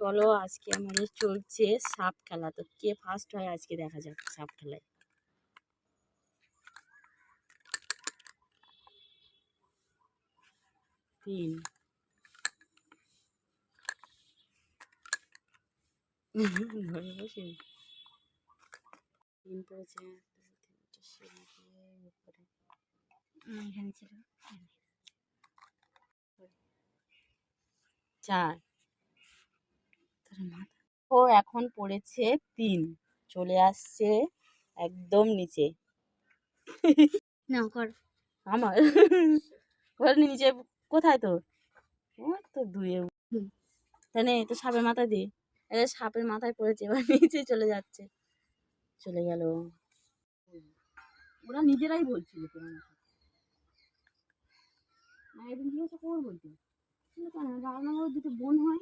চলো আজকে আমাদের চলছে সাপ খেলা তো কে ফার্স্ট হয় আজকে দেখা যাক সাপ খেলায় তিন বসে চার ও এখন পড়েছে তিন। চলে আসছে একদম নিচে। না কর। আমার? নিচে কোথায় তোর? ওর তো দুয়ে। তাহলে তো সাপের মাথা দিয়ে এটা সাপের মাথায় পড়েছে এবার নিচে চলে যাচ্ছে। চলে গেল। ওরা নিজেরাই বলছিল এদিন জিজ্ঞাসা করব বলতে? কেন? রান্নাঘর দুটো বোন হয়।